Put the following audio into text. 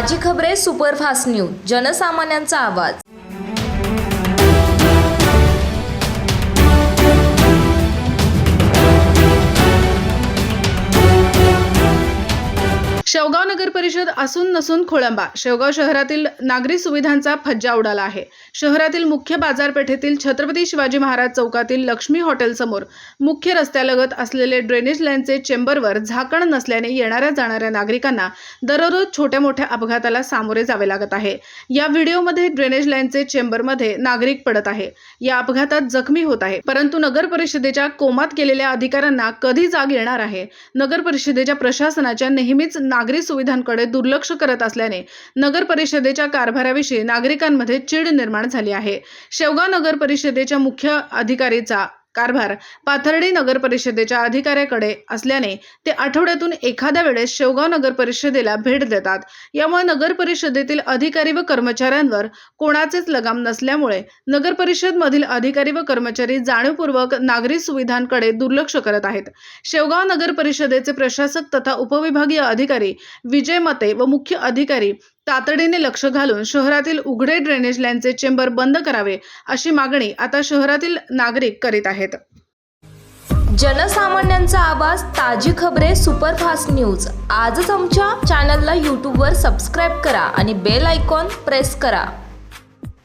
ताजी खबरे superfast news जनसामान्यांचा आवाज. शेवगाव नगर परिषद असून नसून खोळंबा. शेवगाव शहरातील नागरी सुविधांचा फज्जा उडाला आहे. शहरातील मुख्य बाजारपेठेतील छत्रपती शिवाजी महाराज चौकातील लक्ष्मी हॉटेलसमोर मुख्य रस्त्यालगत असलेले ड्रेनेज लाईनचे चेंबरवर झाकण नसल्याने येणाऱ्या जाणाऱ्या नागरिकांना दररोज छोट्या मोठ्या अपघाताला सामोरे जावे लागत आहे. या व्हिडिओमध्ये ड्रेनेज लाईनचे चेंबरमध्ये नागरिक पडत आहे. या अपघातात जखमी होत आहे. परंतु नगर परिषदेच्या कोमात गेलेल्या अधिकाऱ्यांना कधी जाग येणार आहे? नगर परिषदेच्या प्रशासनाच्या नेहमीच नागरी सुविधांकडे दुर्लक्ष करत असल्याने नगर परिषदेच्या कारभाराविषयी नागरिकांमध्ये चीड निर्माण झाली आहे. शेवगाव नगर परिषदेच्या मुख्य अधिकारीचा कारभार पाथर्डी नगर परिषदेच्या अधिकाऱ्याकडे असल्याने ते आठवड्यातून एखाद्या वेळेस शेवगाव नगर परिषदेला भेट देतात. यामुळे नगर परिषदेतील अधिकारी व कर्मचाऱ्यांवर कोणाचेच लगाम नसल्यामुळे नगर अधिकारी व कर्मचारी जाणीवपूर्वक नागरी सुविधांकडे दुर्लक्ष करत आहेत. शेवगाव नगर परिषदेचे प्रशासक तथा उपविभागीय अधिकारी विजय मते व मुख्य अधिकारी तातडीने लक्ष घालून शहरातील उघडे ड्रेनेज लाईनचे चेंबर बंद करावे अशी मागणी आता शहरातील नागरिक करीत आहेत. जनसामान्यांचा आवाज ताजी खबरे सुपरफास्ट न्यूज. आजच आमच्या चॅनलला यूट्यूबवर सबस्क्राईब करा आणि बेल आयकॉन प्रेस करा.